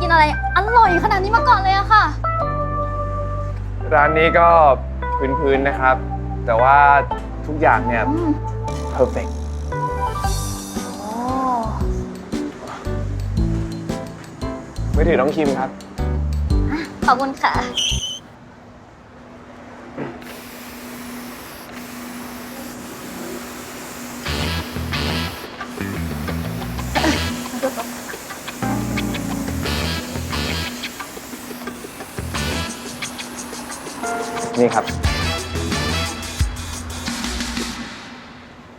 กินอะไรอร่อยขนาดนี้มาก่อนเลยอะค่ะ ร้านนี้ก็พื้นๆนะครับ แต่ว่าทุกอย่างเนี่ยอืม perfect โอ้ไม่ถือน้องคิมครับ ขอบคุณค่ะ นี่ครับ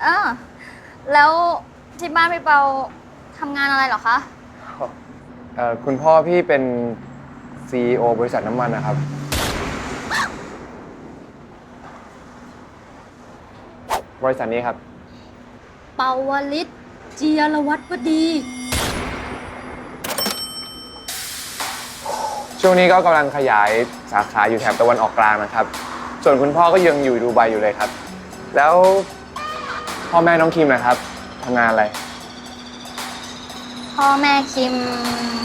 อ่าแล้วที่บ้านพี่เปาทำงานอะไรเหรอคะ เอ่อคุณพ่อพี่เป็น CEO บริษัทน้ำมันนะครับ บริษัทนี้ครับ เปาวลิตเจียรวัตรวดี ช่วงนี้ก็กำลังขยายสาขาอยู่แถบตะวันออกกลางนะครับ ส่วนคุณพ่อก็ยังอยู่ดูไบอยู่เลยครับ แล้วพ่อแม่น้องคิมนะครับทำงานอะไร พ่อแม่คิม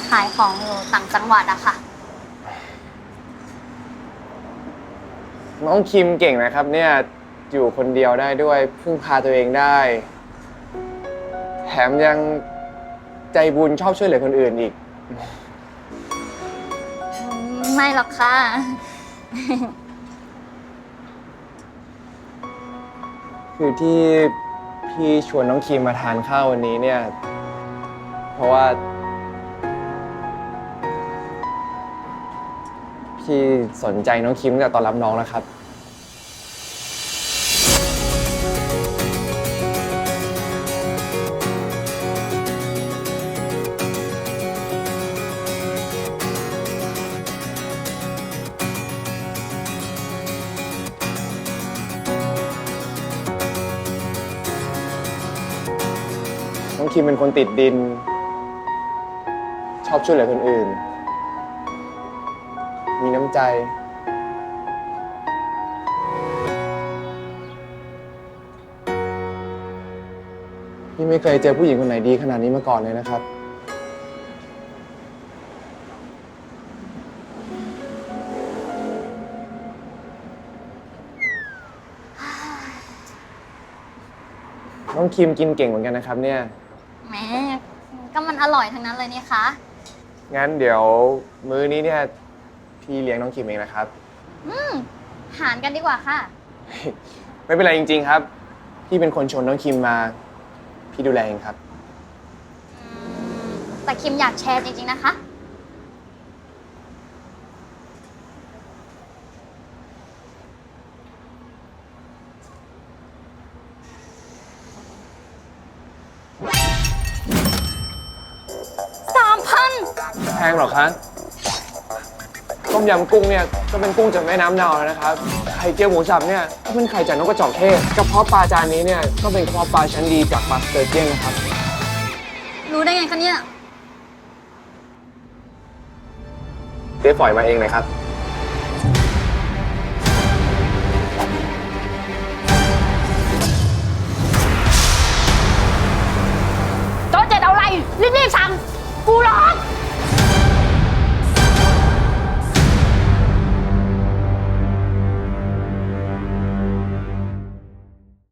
ขายของอยู่ต่างจังหวัดอะค่ะ น้องคิมเก่งนะครับ เนี่ยอยู่คนเดียวได้ด้วยพึ่งพาตัวเองได้ แถมยังใจบุญชอบช่วยเหลือคนอื่นอีก ไม่หรอกค่ะ คือที่พี่ชวนน้องคิมมาทานข้าววันนี้เนี่ย เพราะว่า พี่สนใจน้องคิมตั้งแต่ตอนรับน้องแล้วครับ องคิมเป็นคนติดดิน ชอบช่วยเหลือคนอื่น มีน้ำใจ พี่ไม่เคยเจอผู้หญิงคนไหนดีขนาดนี้มาก่อนเลยนะครับ น้องคิมกินเก่งเหมือนกันนะครับเนี่ย แหมก็มันอร่อยทั้งนั้นเลยนี่คะงั้นเดี๋ยวมื้อนี้เนี่ยพี่เลี้ยงน้องคิมเองนะครับ อืมหารกันดีกว่าค่ะ ไม่เป็นไรจริง ๆ ครับ พี่เป็นคนชวนน้องคิมมา พี่ดูแลเองครับ อืมแต่คิมอยากแชร์จริงๆนะคะ งเหรอคะต้มยำกุ้งเนี่ยก็เป็นกุ้งจากแม่น้ำนาวแล้วนะครับ ไข่เจียวหมูสับเนี่ยก็เป็นไข่จากนกกระจอกเทศกระเพาะปลาจานนี้เนี่ยก็เป็นกระเพาะปลาชั้นดีจากปลาสเตอร์เจียนนะครับ รู้ได้ไงคะเนี่ย เจ๊ฝอยมาเองเลยครับ